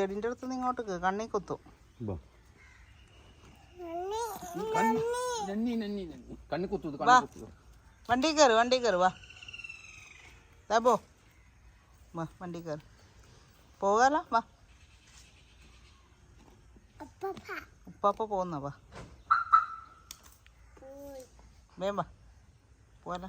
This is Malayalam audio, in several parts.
ചെടിന്റെ അടുത്ത് നിന്ന് ഇങ്ങോട്ട് കണ്ണി. കുത്തും വണ്ടി കയറി വണ്ടി കയറി വാ. പോ. വാ വണ്ടി കയറി പോകാലോ വാ. ഉപ്പാപ്പ. പോകുന്ന വാ. വേം വാ. പോകാലോ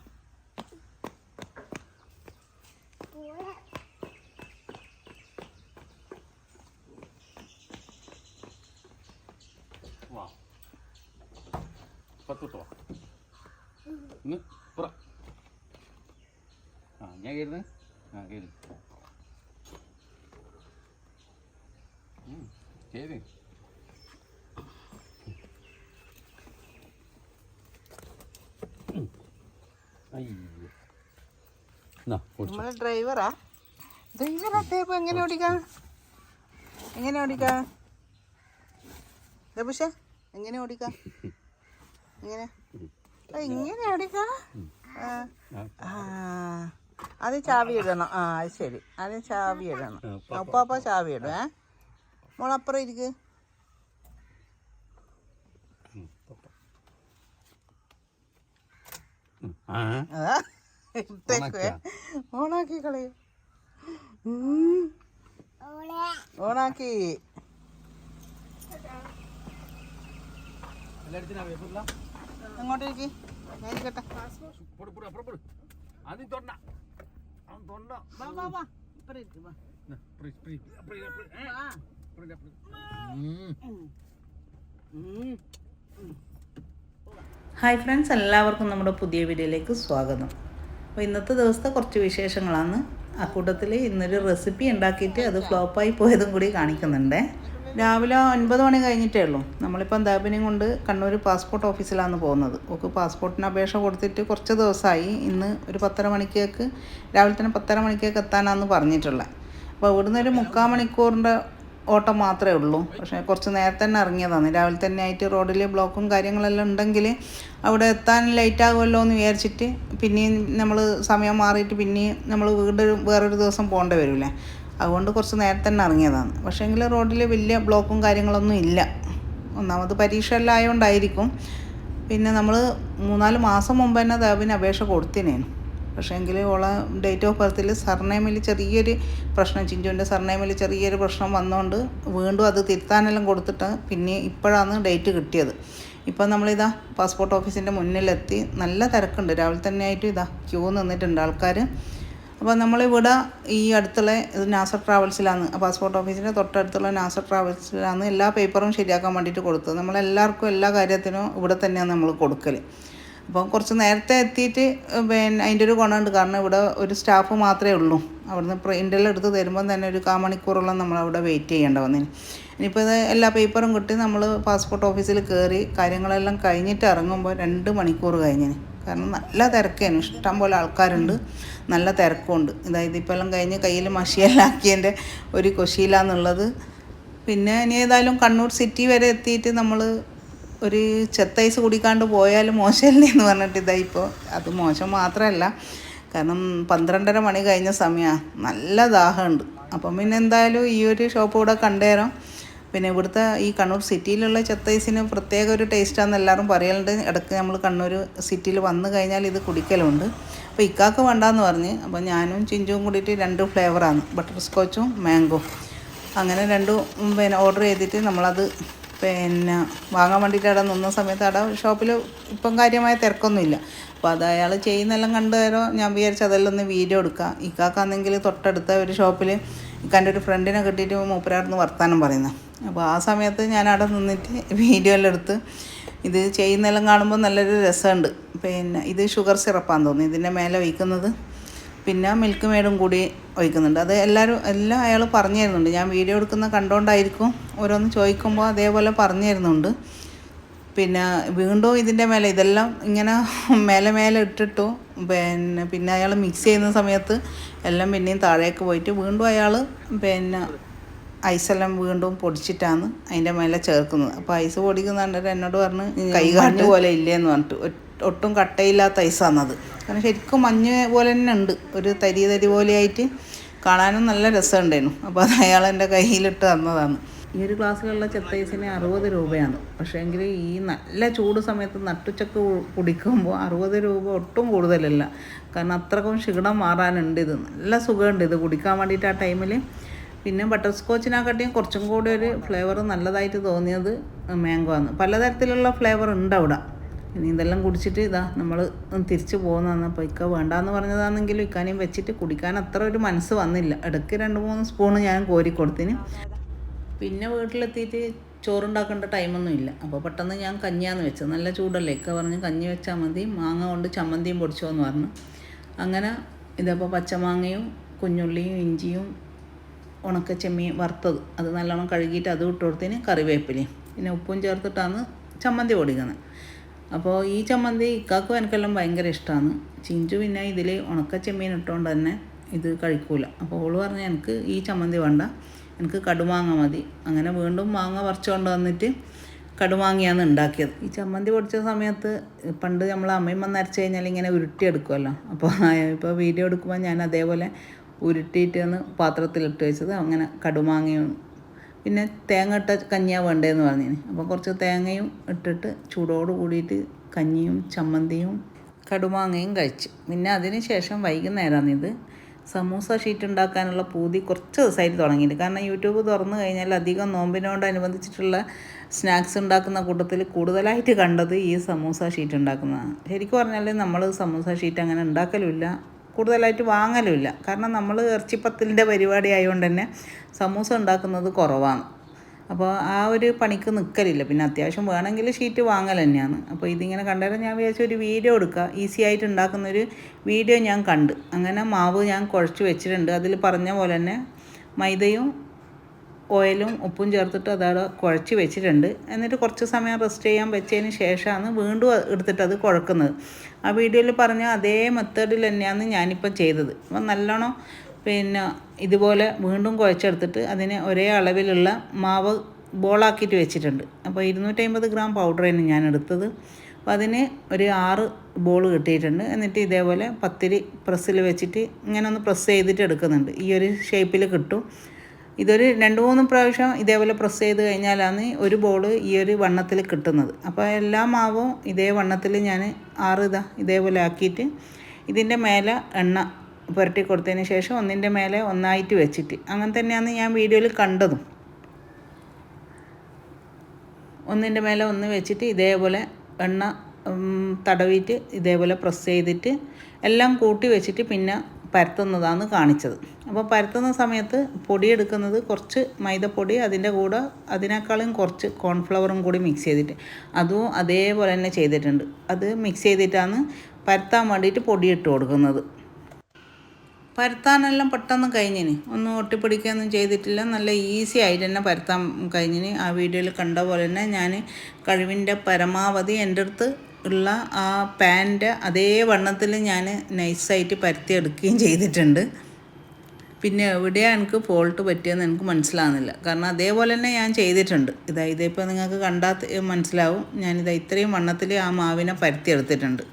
പത്തുട്ടോ? ഇന്ന് പുറ. ആ ഞാൻ കയറുന്നത് ആ കയറി കയറി നമ്മളെ ഡ്രൈവറാ. ഡ്രൈവർ ടേപ്പ് എങ്ങനെ ഓടിക്കാം? എങ്ങനെ ഓടിക്കാം? പക്ഷേ എങ്ങനെ ഓടിക്കാം? ഇങ്ങനെ. ആ, ആ. അത് ചാവി ഇടണം. ആ അത് ശരി. അത് ചാവി ഇടണം. അപ്പാപ്പ ചാവി ഇടും ഏ? മോളപ്പുറം ഇരിക്ക്. ഓണാക്കി കളയും. ഓണാക്കി. എല്ലായിടത്തിനാ അറിയാം അത് തൊണ്ട അവൻ തൊണ്ട. ഹായ് ഫ്രണ്ട്സ് എല്ലാവർക്കും നമ്മുടെ പുതിയ വീഡിയോയിലേക്ക് സ്വാഗതം. അപ്പോൾ ഇന്നത്തെ ദിവസത്തെ കുറച്ച് വിശേഷങ്ങളാണ്. ആ കൂട്ടത്തിൽ ഇന്നൊരു റെസിപ്പി ഉണ്ടാക്കിയിട്ട് അത്. ഫ്ലോപ്പായി പോയതും കൂടി കാണിക്കുന്നുണ്ട്. രാവിലെ ഒൻപത് മണി കഴിഞ്ഞിട്ടേ ഉള്ളൂ. നമ്മളിപ്പോൾ ദാബിനെയും കൊണ്ട് കണ്ണൂർ പാസ്പോർട്ട് ഓഫീസിലാണ് പോകുന്നത്. ഓക്ക് പാസ്പോർട്ടിന് അപേക്ഷ കൊടുത്തിട്ട് കുറച്ച് ദിവസമായി ഇന്ന് ഒരു പത്തര മണിക്കേക്ക് രാവിലെ തന്നെ പത്തര മണിക്കേക്ക് എത്താനാന്ന് പറഞ്ഞിട്ടുള്ളത് അപ്പോൾ ഇവിടുന്ന് ഒരു മുക്കാൽ മണിക്കൂറിന്റെ ഓട്ടം മാത്രമേ ഉള്ളൂ. പക്ഷേ കുറച്ച് നേരത്തെ തന്നെ ഇറങ്ങിയതാണ്. രാവിലെ തന്നെ ആയിട്ട് റോഡിൽ ബ്ലോക്കും കാര്യങ്ങളെല്ലാം ഉണ്ടെങ്കിൽ അവിടെ എത്താൻ ലേറ്റ് ആകുമല്ലോ എന്ന് വിചാരിച്ചിട്ട് പിന്നെയും നമ്മൾ സമയം മാറിയിട്ട് പിന്നെയും നമ്മൾ വീട് വേറൊരു ദിവസം പോകേണ്ടി വരില്ലേ? അതുകൊണ്ട് കുറച്ച് നേരത്തെ തന്നെ ഇറങ്ങിയതാണ്. പക്ഷേങ്കിൽ റോഡിൽ വലിയ ബ്ലോക്കും കാര്യങ്ങളൊന്നും ഇല്ല. ഒന്നാമത് പരീക്ഷ എല്ലാം ആയതുകൊണ്ടായിരിക്കും പിന്നെ നമ്മൾ മൂന്നാൽ മാസം മുമ്പ് തന്നെ ദേവിന് അപേക്ഷ കൊടുത്തിനേനു. പക്ഷേ എങ്കിൽ ഓളെ ഡേറ്റ് ഓഫ് ബർത്തിൽ സർനെയിമിൽ ചെറിയൊരു പ്രശ്നം ചിഞ്ചുവിന്റെ സർനെയിമിൽ ചെറിയൊരു പ്രശ്നം വന്നുകൊണ്ട് വീണ്ടും അത് തിരുത്താനെല്ലാം കൊടുത്തിട്ട് പിന്നെ ഇപ്പോഴാണ് ഡേറ്റ് കിട്ടിയത്. ഇപ്പം നമ്മളിതാ പാസ്പോർട്ട് ഓഫീസിന്റെ മുന്നിലെത്തി. നല്ല തിരക്കുണ്ട്. രാവിലെ തന്നെ ആയിട്ട് ഇതാ ക്യൂ നിന്നിട്ടുണ്ട് ആൾക്കാർ അപ്പോൾ നമ്മളിവിടെ ഈ അടുത്തുള്ള ഇത് നാസർ ട്രാവൽസിലാണ്. പാസ്പോർട്ട് ഓഫീസിന്റെ തൊട്ടടുത്തുള്ള നാസർ ട്രാവൽസിലാണ് എല്ലാ പേപ്പറും ശരിയാക്കാൻ വേണ്ടിയിട്ട് കൊടുത്തത്. നമ്മളെല്ലാവർക്കും എല്ലാ കാര്യത്തിനും ഇവിടെ തന്നെയാണ് നമ്മൾ കൊടുക്കൽ അപ്പം കുറച്ച് നേരത്തെ എത്തിയിട്ട് പിന്നെ അതിന്റെ ഒരു ഗുണമുണ്ട്. കാരണം ഇവിടെ ഒരു സ്റ്റാഫ് മാത്രമേ ഉള്ളൂ. അവിടുന്ന് പ്രിന്റെല്ലാം എടുത്ത് തരുമ്പം തന്നെ ഒരു കാ മണിക്കൂറോളം നമ്മളവിടെ വെയിറ്റ് ചെയ്യേണ്ട വന്നിന്. ഇനിയിപ്പോൾ ഇത് എല്ലാ പേപ്പറും കിട്ടി നമ്മൾ പാസ്പോർട്ട് ഓഫീസിൽ കയറി കാര്യങ്ങളെല്ലാം കഴിഞ്ഞിട്ട് ഇറങ്ങുമ്പോൾ രണ്ട് മണിക്കൂർ കഴിഞ്ഞിന്. കാരണം നല്ല തിരക്കാണ്. ഇഷ്ടം പോലെ ആൾക്കാരുണ്ട്. നല്ല തിരക്കുമുണ്ട്. അതായത് ഇപ്പോൾ എല്ലാം കഴിഞ്ഞ് കയ്യിൽ മഷിയെല്ലാക്കിയതിന്റെ ഒരു കൊശിയിലാന്നുള്ളത് പിന്നെ ഇനി ഏതായാലും കണ്ണൂർ സിറ്റി വരെ എത്തിയിട്ട് നമ്മൾ ഒരു ചെത്തൈസ് കുടിക്കാണ്ട് പോയാൽ മോശമല്ലേ എന്ന് പറഞ്ഞിട്ട് ഇതായി ഇപ്പോൾ അത് മോശം മാത്രമല്ല. കാരണം പന്ത്രണ്ടര മണി കഴിഞ്ഞ സമയമാണ് നല്ല ദാഹമുണ്ട്. അപ്പം പിന്നെ എന്തായാലും ഈ ഒരു ഷോപ്പ് കൂടെ കണ്ടേരം. പിന്നെ ഇവിടുത്തെ ഈ കണ്ണൂർ സിറ്റിയിലുള്ള ചത്തൈസിന് പ്രത്യേക ഒരു ടേസ്റ്റാണെന്ന് എല്ലാവരും പറയലുണ്ട്. ഇടയ്ക്ക് നമ്മൾ കണ്ണൂർ സിറ്റിയിൽ വന്നു കഴിഞ്ഞാൽ ഇത് കുടിക്കലുണ്ട്. അപ്പോൾ ഇക്കാക്ക് വേണ്ടാന്ന് പറഞ്ഞ്. അപ്പോൾ ഞാനും ചിഞ്ചും കൂടിയിട്ട് രണ്ട് ഫ്ലേവറാണ്. ബട്ടർ സ്കോച്ചും മാംഗോ. അങ്ങനെ രണ്ടും പിന്നെ ഓർഡർ ചെയ്തിട്ട് നമ്മളത് പിന്നെ വാങ്ങാൻ വേണ്ടിയിട്ട് അവിടെ നിന്ന സമയത്ത് അവിടെ ഷോപ്പിൽ ഇപ്പം കാര്യമായ തിരക്കൊന്നുമില്ല. അപ്പോൾ അത് അയാൾ ചെയ്യുന്നെല്ലാം കണ്ടു ഞാൻ വിചാരിച്ചു അതെല്ലാം ഒന്ന് വീഡിയോ എടുക്കാം. ഇക്കാക്കാണെങ്കിൽ തൊട്ടടുത്ത ഒരു ഷോപ്പിൽ ഇക്കാന്റെ ഒരു ഫ്രണ്ടിനെ കിട്ടിയിട്ട് മൂപ്പരാടുന്ന് വർത്താനം പറയുന്നത് അപ്പോൾ ആ സമയത്ത് ഞാൻ അവിടെ നിന്നിട്ട് വീഡിയോ എല്ലാം എടുത്ത് ഇത് ചെയ്യുന്നെല്ലാം കാണുമ്പോൾ നല്ലൊരു രസമുണ്ട്. പിന്നെ ഇത് ഷുഗർ സിറപ്പാന്ന് തോന്നുന്നു. ഇതിന്റെ മേലെ ഒഴിക്കുന്നത് പിന്നെ മിൽക്ക് മേഡും കൂടി ഒഴിക്കുന്നുണ്ട്. അത് എല്ലാവരും എല്ലാം അയാൾ പറഞ്ഞു തരുന്നുണ്ട് ഞാൻ വീഡിയോ എടുക്കുന്ന കണ്ടുകൊണ്ടായിരിക്കും ഓരോന്ന് ചോദിക്കുമ്പോൾ അതേപോലെ പറഞ്ഞു തരുന്നുണ്ട് പിന്നെ വീണ്ടും ഇതിന്റെ മേലെ ഇതെല്ലാം ഇങ്ങനെ മേലെ മേലെ ഇട്ടിട്ടു. പിന്നെ പിന്നെ അയാൾ മിക്സ് ചെയ്യുന്ന സമയത്ത് എല്ലാം പിന്നെയും താഴേക്ക് പോയിട്ട് വീണ്ടും അയാൾ പിന്നെ ഐസെല്ലാം വീണ്ടും പൊടിച്ചിട്ടാണ് അതിന്റെ മേലെ ചേർക്കുന്നത്. അപ്പോൾ ഐസ് പൊടിക്കുന്ന കണ്ടിട്ട് എന്നോട് പറഞ്ഞ് കൈ പോലെ പോലെ ഇല്ലേന്ന് പറഞ്ഞിട്ട്. ഒട്ടും കട്ടയില്ലാത്ത ഐസാണത് കാരണം ശരിക്കും മഞ്ഞ് പോലെ തന്നെ ഉണ്ട്. ഒരു തരി തരി പോലെയായിട്ട് കാണാനും നല്ല രസമുണ്ടായിരുന്നു. അപ്പോൾ അത് അയാൾ എന്റെ കയ്യിലിട്ട് തന്നതാണ്. ഈ ഒരു ഗ്ലാസ്സിലുള്ള ചെത്തൈസിന് അറുപത് രൂപയാണ്. പക്ഷേ എങ്കിൽ ഈ നല്ല ചൂട് സമയത്ത് നട്ടുച്ചക്ക് കുടിക്കുമ്പോൾ അറുപത് രൂപ ഒട്ടും കൂടുതലല്ല. കാരണം അത്രക്കും ക്ഷീണം മാറാനുണ്ട് ഇത്. നല്ല സുഖമുണ്ട് ഇത് കുടിക്കാൻ വേണ്ടിയിട്ട് ആ ടൈമിൽ പിന്നെ ബട്ടർ സ്കോച്ചിനെക്കാട്ടിയും കുറച്ചും കൂടി ഒരു ഫ്ലേവർ നല്ലതായിട്ട് തോന്നിയത് മാംഗോ ആണ്. പലതരത്തിലുള്ള ഫ്ലേവർ ഉണ്ട് അവിടെ. ഇനി ഇതെല്ലാം കുടിച്ചിട്ട് ഇതാ നമ്മൾ തിരിച്ചു പോകുന്നതാണ്. അപ്പോൾ ഇക്ക വേണ്ടാന്ന് പറഞ്ഞതാണെങ്കിലും ഇക്കാനെയും വെച്ചിട്ട് കുടിക്കാൻ അത്ര ഒരു മനസ്സ് വന്നില്ല. ഇടയ്ക്ക് രണ്ട് മൂന്ന് സ്പൂണ് ഞാൻ കോരി കൊടുത്തിന് പിന്നെ വീട്ടിലെത്തിയിട്ട് ചോറുണ്ടാക്കേണ്ട ടൈമൊന്നും ഇല്ല. അപ്പോൾ പെട്ടെന്ന് ഞാൻ കഞ്ഞിയാന്ന് വെച്ചത്. നല്ല ചൂടല്ലേ? ഇക്ക പറഞ്ഞ് കഞ്ഞി വെച്ചാൽ മതി. മാങ്ങ കൊണ്ട് ചമ്മന്തിയും പൊടിച്ചോ എന്ന് പറഞ്ഞു. അങ്ങനെ ഇതപ്പോൾ പച്ചമാങ്ങയും കുഞ്ഞുള്ളിയും ഇഞ്ചിയും ഉണക്ക ചെമ്മീൻ വറുത്തത്. അത് നല്ലോണം കഴുകിയിട്ട് അത് ഇട്ട് കൊടുത്തിന് കറിവേപ്പിലയും. പിന്നെ ഉപ്പും ചേർത്തിട്ടാണ് ചമ്മന്തി പൊടിക്കുന്നത്. അപ്പോൾ ഈ ചമ്മന്തി ഇക്കാക്കും എനിക്കെല്ലാം ഭയങ്കര ഇഷ്ടമാണ് ചിഞ്ചു പിന്നെ ഇതിൽ ഉണക്ക ചെമ്മീൻ ഇട്ടുകൊണ്ട് തന്നെ ഇത് കഴിക്കൂല. അപ്പോൾ ഓൾ പറഞ്ഞ് എനിക്ക് ഈ ചമ്മന്തി വേണ്ട. എനിക്ക് കടുമാങ്ങ മതി. അങ്ങനെ വീണ്ടും മാങ്ങ പറിച്ചുകൊണ്ട് വന്നിട്ട് കടുമാങ്ങയാണ് ഉണ്ടാക്കിയത്. ഈ ചമ്മന്തി പൊടിച്ച സമയത്ത് പണ്ട് നമ്മൾ അമ്മയും വന്ന് കഴിഞ്ഞാൽ ഇങ്ങനെ ഉരുട്ടിയെടുക്കുമല്ലോ അപ്പോൾ ഇപ്പോൾ വീഡിയോ എടുക്കുമ്പോൾ ഞാൻ അതേപോലെ ഉരുട്ടിയിട്ടാണ് പാത്രത്തിലിട്ട് വെച്ചത്. അങ്ങനെ കടുമാങ്ങയും പിന്നെ തേങ്ങ ഇട്ട കഞ്ഞിയാണ് വേണ്ടതെന്ന് പറഞ്ഞിന്. അപ്പോൾ കുറച്ച് തേങ്ങയും ഇട്ടിട്ട് ചൂടോട് കൂടിയിട്ട് കഞ്ഞിയും ചമ്മന്തിയും കടുമാങ്ങയും കഴിച്ചു. പിന്നെ അതിന് ശേഷം വൈകുന്നേരമാണ് ഇത്. സമൂസ ഷീറ്റ് ഉണ്ടാക്കാനുള്ള പൂതി കുറച്ച് ദിവസമായിട്ട് തുടങ്ങിയിട്ട് കാരണം യൂട്യൂബ് തുറന്നു കഴിഞ്ഞാൽ അധികം നോമ്പിനോടനുബന്ധിച്ചിട്ടുള്ള സ്നാക്സ് ഉണ്ടാക്കുന്ന കൂട്ടത്തിൽ കൂടുതലായിട്ട് കണ്ടത് ഈ സമൂസ ഷീറ്റ് ഉണ്ടാക്കുന്നതാണ്. ശരിക്കും പറഞ്ഞാൽ നമ്മൾ സമൂസ ഷീറ്റ് അങ്ങനെ ഉണ്ടാക്കലുമില്ല കൂടുതലായിട്ട് വാങ്ങലുമില്ല. കാരണം നമ്മൾ ഇറച്ചിപ്പത്തിലിന്റെ പരിപാടി ആയതുകൊണ്ട് തന്നെ സമൂസ ഉണ്ടാക്കുന്നത് കുറവാണ്. അപ്പോൾ ആ ഒരു പണിക്ക് നിൽക്കലില്ല പിന്നെ അത്യാവശ്യം വേണമെങ്കിൽ ഷീറ്റ് വാങ്ങൽ തന്നെയാണ്. അപ്പോൾ ഇതിങ്ങനെ കണ്ടാലും ഞാൻ വിചാരിച്ചു ഒരു വീഡിയോ എടുക്കുക ഈസി ആയിട്ട് ഉണ്ടാക്കുന്നൊരു വീഡിയോ ഞാൻ കണ്ട്. അങ്ങനെ മാവ് ഞാൻ കുഴച്ച് വെച്ചിട്ടുണ്ട്. അതിൽ പറഞ്ഞ പോലെ തന്നെ മൈദയും ഓയിലും ഉപ്പും ചേർത്തിട്ട് അതവിടെ കുഴച്ച് വെച്ചിട്ടുണ്ട്. എന്നിട്ട് കുറച്ച് സമയം റെസ്റ്റ് ചെയ്യാൻ വെച്ചതിന് ശേഷമാണ് വീണ്ടും എടുത്തിട്ട് അത് കുഴക്കുന്നത്. ആ വീഡിയോയിൽ പറഞ്ഞ അതേ മെത്തേഡിൽ തന്നെയാണ് ഞാനിപ്പോൾ ചെയ്തത്. അപ്പം നല്ലോണം പിന്നെ ഇതുപോലെ വീണ്ടും കുഴച്ചെടുത്തിട്ട് അതിനെ ഒരേ അളവിലുള്ള മാവ് ബോളാക്കിയിട്ട് വെച്ചിട്ടുണ്ട്. അപ്പോൾ ഇരുന്നൂറ്റമ്പത് ഗ്രാം പൗഡറാണ് ഞാൻ എടുത്തത്. അപ്പോൾ അതിന് ഒരു ആറ് ബോൾ കിട്ടിയിട്ടുണ്ട്. എന്നിട്ട് ഇതേപോലെ പത്തിരി പ്രസ്സിൽ വെച്ചിട്ട് ഇങ്ങനെ ഒന്ന് പ്രസ് ചെയ്തിട്ട് എടുക്കുന്നുണ്ട്. ഈ ഒരു ഷേപ്പിൽ കിട്ടും. ഇതൊരു രണ്ട് മൂന്ന് പ്രാവശ്യം ഇതേപോലെ പ്രസ് ചെയ്ത് കഴിഞ്ഞാലാണ് ഒരു ബോൾ ഈ ഒരു വണ്ണത്തിൽ കിട്ടുന്നത്. അപ്പോൾ എല്ലാ മാവും ഇതേ വണ്ണത്തിൽ ഞാൻ ആറ് ഇതാ ഇതേപോലെ ആക്കിയിട്ട് ഇതിന്റെ മേലെ എണ്ണ പുരട്ടി കൊടുത്തതിന് ശേഷം ഒന്നിന്റെ മേലെ ഒന്നായിട്ട് വെച്ചിട്ട്. അങ്ങനെ തന്നെയാണ് ഞാൻ വീഡിയോയിൽ കണ്ടതും. ഒന്നിന്റെ മേലെ ഒന്ന് വെച്ചിട്ട് ഇതേപോലെ എണ്ണ തടവിയിട്ട് ഇതേപോലെ പ്രസ് ചെയ്തിട്ട് എല്ലാം കൂട്ടി വെച്ചിട്ട് പിന്നെ പരത്തുന്നതാണ് കാണിച്ചത്. അപ്പോൾ പരത്തുന്ന സമയത്ത് പൊടിയെടുക്കുന്നത് കുറച്ച് മൈദപ്പൊടി അതിന്റെ കൂടെ അതിനേക്കാളും കുറച്ച് കോൺഫ്ലവറും കൂടി മിക്സ് ചെയ്തിട്ട്. അതും അതേപോലെ തന്നെ ചെയ്തിട്ടുണ്ട്. അത് മിക്സ് ചെയ്തിട്ടാണ് പരത്താൻ വേണ്ടിയിട്ട് പൊടിയിട്ട് കൊടുക്കുന്നത്. പരത്താനെല്ലാം പെട്ടെന്ന് കഴിഞ്ഞിന്. ഒന്നും ഒട്ടിപ്പിടിക്കുകയൊന്നും ചെയ്തിട്ടില്ല. നല്ല ഈസി ആയിട്ട് തന്നെ പരത്താൻ കഴിഞ്ഞിന്. ആ വീഡിയോയിൽ കണ്ട പോലെ തന്നെ ഞാൻ കഴിവിന്റെ പരമാവധി എന്റെ അടുത്ത് ഉള്ള ആ പാന്റെ അതേ വണ്ണത്തിൽ ഞാൻ നൈസായിട്ട് പരത്തിയെടുക്കുകയും ചെയ്തിട്ടുണ്ട്. പിന്നെ എവിടെയാണ് എനിക്ക് ഫോൾട്ട് പറ്റിയെന്ന് എനിക്ക് മനസ്സിലാകുന്നില്ല കാരണം അതേപോലെ തന്നെ ഞാൻ ചെയ്തിട്ടുണ്ട്. ഇതാ ഇതിപ്പോൾ നിങ്ങൾക്ക് കണ്ടാൽ മനസ്സിലാവും. ഞാനിതാ ഇത്രയും വണ്ണത്തിൽ ആ മാവിനെ പരത്തിയെടുത്തിട്ടുണ്ട്.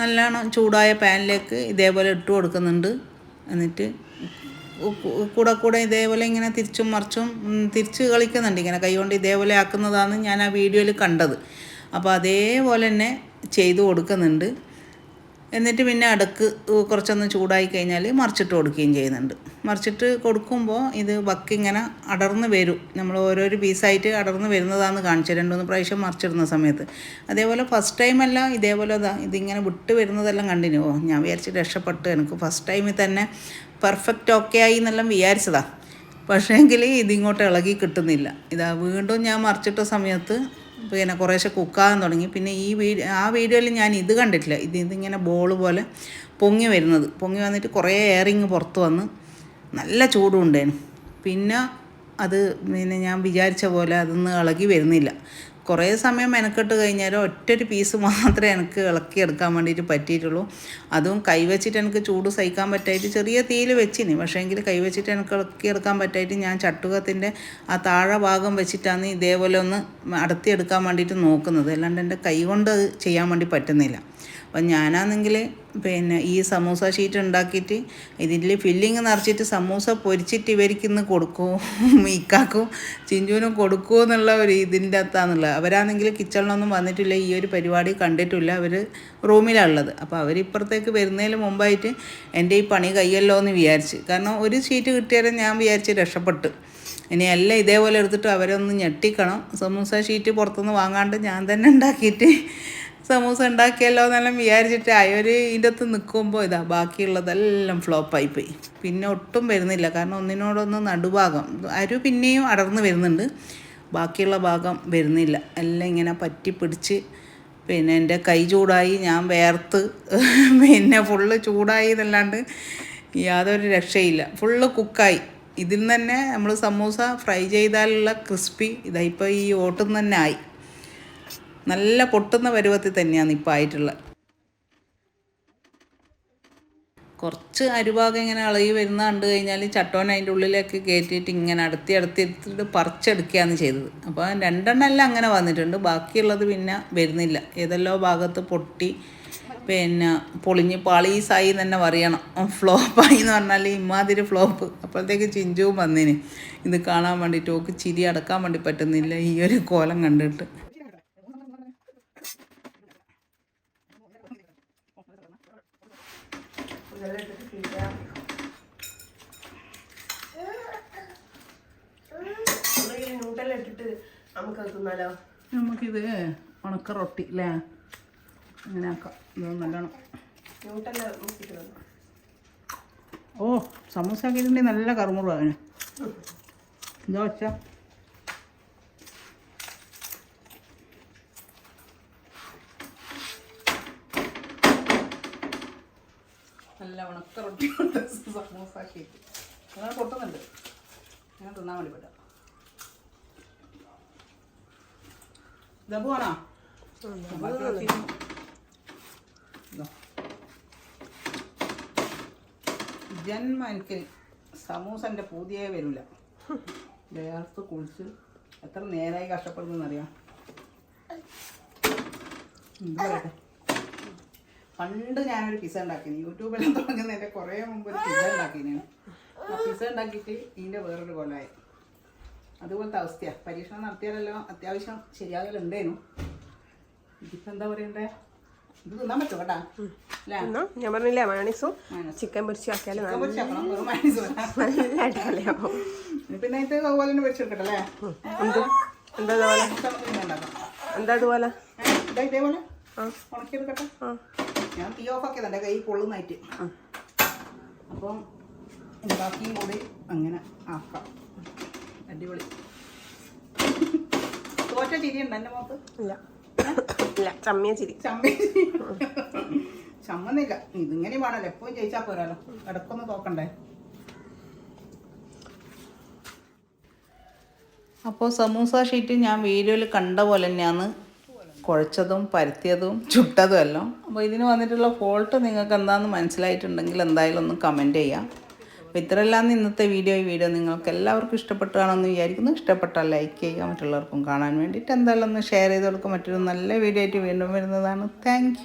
നല്ലോണം ചൂടായ പാനിലേക്ക് ഇതേപോലെ ഇട്ട് കൊടുക്കുന്നുണ്ട്. എന്നിട്ട് കൂടെ കൂടെ ഇതേപോലെ ഇങ്ങനെ തിരിച്ചും മറിച്ചും തിരിച്ച് കളിക്കുന്നുണ്ട് ഇങ്ങനെ. കൈകൊണ്ട് ഇതേപോലെ ആക്കുന്നതാണ് ഞാൻ ആ വീഡിയോയിൽ കണ്ടത്. അപ്പോൾ അതേപോലെ തന്നെ ചെയ്തു കൊടുക്കുന്നുണ്ട്. എന്നിട്ട് പിന്നെ അടുക്ക് കുറച്ചൊന്ന് ചൂടായി കഴിഞ്ഞാൽ മറിച്ചിട്ട് കൊടുക്കുകയും ചെയ്യുന്നുണ്ട്. മറിച്ചിട്ട് കൊടുക്കുമ്പോൾ ഇത് വക്കിങ്ങനെ അടർന്ന് വരും. നമ്മൾ ഓരോരോ പീസായിട്ട് അടർന്ന് വരുന്നതാന്ന് കാണിച്ചു രണ്ട് മൂന്ന് പ്രാവശ്യം മറിച്ചിടുന്ന സമയത്ത്. അതേപോലെ ഫസ്റ്റ് ടൈമല്ല ഇതേപോലെ ഇതാ ഇതിങ്ങനെ വിട്ട് വരുന്നതെല്ലാം കണ്ടിന്യൂ ഓ ഞാൻ വിചാരിച്ച് രക്ഷപ്പെട്ട്. എനിക്ക് ഫസ്റ്റ് ടൈമിൽ തന്നെ പെർഫെക്റ്റ് ഓക്കെ ആയി എന്നെല്ലാം വിചാരിച്ചതാണ് പക്ഷേങ്കിൽ ഇതിങ്ങോട്ട് ഇളകി കിട്ടുന്നില്ല. ഇതാ വീണ്ടും ഞാൻ മറിച്ചിട്ട സമയത്ത് പിന്നെ കുറേശ്ശെ കുക്കാകാൻ തുടങ്ങി. പിന്നെ ഈ വീഡിയോ ആ വീഡിയോയിൽ ഞാൻ ഇത് കണ്ടിട്ടില്ല. ഇത് ഇതിങ്ങനെ ബോൾ പോലെ പൊങ്ങി വരുന്നത്. പൊങ്ങി വന്നിട്ട് കുറേ എയറിങ് പുറത്ത് വന്ന് നല്ല ചൂടുണ്ടായിരുന്നു. പിന്നെ അത് പിന്നെ ഞാൻ വിചാരിച്ച പോലെ അതൊന്നും ഇളകി വരുന്നില്ല. കുറേ സമയം മെനക്കെട്ട് കഴിഞ്ഞാൽ ഒറ്റൊരു പീസ് മാത്രമേ എനിക്ക് ഇളക്കിയെടുക്കാൻ വേണ്ടിയിട്ട് പറ്റിയിട്ടുള്ളൂ. അതും കൈവച്ചിട്ട് എനിക്ക് ചൂട് സഹിക്കാൻ പറ്റായിട്ട് ചെറിയ തീയിൽ വെച്ചിനി. പക്ഷേ എങ്കിൽ കൈവച്ചിട്ട് എനിക്ക് ഇളക്കിയെടുക്കാൻ പറ്റായിട്ട് ഞാൻ ചട്ടുകത്തിന്റെ ആ താഴെ ഭാഗം വെച്ചിട്ടാണ് ഇതേപോലെ ഒന്ന് അടത്തിയെടുക്കാൻ വേണ്ടിയിട്ട് നോക്കുന്നത്. അല്ലാണ്ട് എന്റെ കൈ കൊണ്ട് അത് ചെയ്യാൻ വേണ്ടി പറ്റുന്നില്ല. അപ്പം ഞാനാണെങ്കിൽ പിന്നെ ഈ സമൂസ ഷീറ്റ് ഉണ്ടാക്കിയിട്ട് ഇതിൽ ഫില്ലിങ് നിറച്ചിട്ട് സമൂസ പൊരിച്ചിട്ട് ഇവർക്ക് ഇന്ന് കൊടുക്കും ഇക്കാക്കും ചിഞ്ചുവിനും കൊടുക്കുമോ എന്നുള്ള ഒരു ഇതിന്റെ അകത്താണെന്നുള്ളത് അവരാണെങ്കിൽ കിച്ചണിലൊന്നും വന്നിട്ടില്ല ഈ ഒരു പരിപാടി കണ്ടിട്ടില്ല അവർ റൂമിലാണുള്ളത് അപ്പോൾ അവരിപ്പുറത്തേക്ക് വരുന്നതിന് മുമ്പായിട്ട് എന്റെ ഈ പണി കയ്യല്ലോ എന്ന് വിചാരിച്ച്. കാരണം ഒരു ഷീറ്റ് കിട്ടിയാലും ഞാൻ വിചാരിച്ച് രക്ഷപ്പെട്ടു. ഇനി എല്ലാം ഇതേപോലെ എടുത്തിട്ട് അവരൊന്ന് ഞെട്ടിക്കണം. സമൂസ ഷീറ്റ് പുറത്തുനിന്ന് വാങ്ങാണ്ട് ഞാൻ തന്നെ ഉണ്ടാക്കിയിട്ട് സമൂസ ഉണ്ടാക്കിയല്ലോ എന്നെല്ലാം വിചാരിച്ചിട്ട് അയവർ ഇതിന്റെ അകത്ത് നിൽക്കുമ്പോൾ ഇതാ ബാക്കിയുള്ളതെല്ലാം ഫ്ലോപ്പായി പോയി പിന്നെ ഒട്ടും വരുന്നില്ല. കാരണം ഒന്നിനോടൊന്ന് നടുഭാഗം. അരു പിന്നെയും അടർന്ന് വരുന്നുണ്ട്. ബാക്കിയുള്ള ഭാഗം വരുന്നില്ല. എല്ലാം ഇങ്ങനെ പറ്റി പിടിച്ച് പിന്നെ എന്റെ കൈ ചൂടായി ഞാൻ വേർത്ത്. പിന്നെ ഫുള്ള് ചൂടായി എന്നല്ലാണ്ട് യാതൊരു രക്ഷയില്ല. ഫുള്ള് കുക്കായി ഇതിൽ തന്നെ നമ്മൾ സമൂസ ഫ്രൈ ചെയ്താലുള്ള ക്രിസ്പി ഇതായിപ്പോൾ ഈ ഓട്ടം തന്നെ ആയി. നല്ല പൊട്ടുന്ന പരുവത്തിൽ തന്നെയാണ് ഇപ്പോൾ ആയിട്ടുള്ളത്. കുറച്ച് അരുഭാഗം ഇങ്ങനെ ഇളകി വരുന്ന കണ്ടു കഴിഞ്ഞാൽ ചട്ടോൻ അതിന്റെ ഉള്ളിലേക്ക് കയറ്റിയിട്ട് ഇങ്ങനെ അടുത്തി അടുത്തി എടുത്തിട്ട് പറിച്ചെടുക്കുകയാണ് ചെയ്തത്. അപ്പോൾ രണ്ടെണ്ണം എല്ലാം അങ്ങനെ വന്നിട്ടുണ്ട്. ബാക്കിയുള്ളത് പിന്നെ വരുന്നില്ല. ഏതെല്ലോ ഭാഗത്ത് പൊട്ടി പിന്നെ പൊളിഞ്ഞ് പാളീസായി തന്നെ പറയണം ഫ്ലോപ്പായി എന്ന് പറഞ്ഞാൽ ഇമാതിരി ഫ്ലോപ്പ്. അപ്പോഴത്തേക്ക് ചിഞ്ചുവും വന്നിന്. ഇത് കാണാൻ വേണ്ടിയിട്ട് ഓക്ക് ചിരി അടക്കാൻ വേണ്ടി പറ്റുന്നില്ല ഈ ഒരു കോലം കണ്ടിട്ട്. നൂട്ടെല്ലാം ഇട്ടിട്ട് തിന്നാലോ? നമുക്കിത് ഉണക്ക റൊട്ടി അല്ലേ അങ്ങനെ ആക്കാം. ഇത് നല്ലോണം. നൂട്ടെല്ലാം മുക്കിട്ട് ഓ സമൂസ ആക്കിയിട്ടുണ്ടെങ്കിൽ നല്ല കറുമുറു അതിന്. എന്താ വെച്ചാ നല്ല ഉണക്ക റൊട്ടി കൊണ്ട് സമൂസ ആക്കിയിട്ട്. അങ്ങനെ പൊട്ടുന്നുണ്ട്. ഞാൻ തിന്നാൻ വേണ്ടി പറ്റാം. ഇതാ പോവാണോ? ജന്മ എനിക്ക് സമൂസന്റെ പൂതിയേ വരില്ല. വേർത്ത് കുളിച്ച് എത്ര നേരായി കഷ്ടപ്പെടുന്നറിയാം എന്താ പറയട്ടെ? പണ്ട് ഞാനൊരു പിസ ഉണ്ടാക്കിന്. യൂട്യൂബിലും തുടങ്ങുന്നതിന്റെ കുറേ മുമ്പ് ഒരു പിസ ഉണ്ടാക്കിന്. ആ പിസ ഉണ്ടാക്കിയിട്ട് ഇതിന്റെ വേറൊരു കൊല്ലമായി അതുപോലത്തെ അവസ്ഥയാണ് പരീക്ഷണം നടത്തിയാലല്ലോ അത്യാവശ്യം ശരിയാകലുണ്ടേനു ഇതിപ്പോൾ എന്താ പറയണ്ടേ? ഇത് തിന്നാൻ പറ്റുമോ കേട്ടാ? ഞാൻ പറഞ്ഞില്ലേ മയണീസും ചിക്കൻ പൊരിച്ച് ആക്കിയാലും നല്ല പിന്നെ ഇത് അതുപോലെ തന്നെ പൊരിച്ചെടുക്കട്ടല്ലേ എന്ത്? എന്താ ഇതുപോലെ? എന്താ ആ. ഉണക്കിയെടുക്കട്ടെ. ആ. ഞാൻ തീ ഓഫ് ആക്കിയത് എന്റെ കൈ പൊള്ളുന്നായിട്ട്. അപ്പം ബാക്കിയും കൂടി അങ്ങനെ ആക്കാം. അടിപൊളി. തോറ്റ ചിരിയുണ്ട് എന്റെ മുഖത്ത്? ഇല്ല. ഇല്ല ചമ്മിയ ചിരി. ചമ്മി ചമ്മന്നില്ല. ഇതിങ്ങനെ വേണല്ലോ എപ്പോഴും ജയിച്ചാൽ പോരാലോ ഇടക്കൊന്ന് തോക്കണ്ടേ? അപ്പോൾ സമൂസ ഷീറ്റ് ഞാൻ വീഡിയോയിൽ കണ്ട പോലെ തന്നെയാണ് കുഴച്ചതും പരത്തിയതും ചുട്ടതും എല്ലാം. അപ്പോൾ ഇതിന് വന്നിട്ടുള്ള ഫോൾട്ട് നിങ്ങൾക്ക് എന്താണെന്ന് മനസ്സിലായിട്ടുണ്ടെങ്കിൽ എന്തായാലും ഒന്ന് കമന്റ് ചെയ്യാം. അപ്പോൾ ഇത്രയെല്ലാം ഇന്നത്തെ വീഡിയോ ഈ വീഡിയോ നിങ്ങൾക്ക് എല്ലാവർക്കും ഇഷ്ടപ്പെട്ടാണെന്ന് വിചാരിക്കുന്നു. ഇഷ്ടപ്പെട്ടാൽ ലൈക്ക് ചെയ്യുക മറ്റുള്ളവർക്കും കാണാൻ വേണ്ടിയിട്ട് എന്തായാലും ഒന്ന് ഷെയർ ചെയ്ത് കൊടുക്കുക. മറ്റൊരു നല്ല വീഡിയോ ആയിട്ട് വീണ്ടും വരുന്നതാണ്. താങ്ക്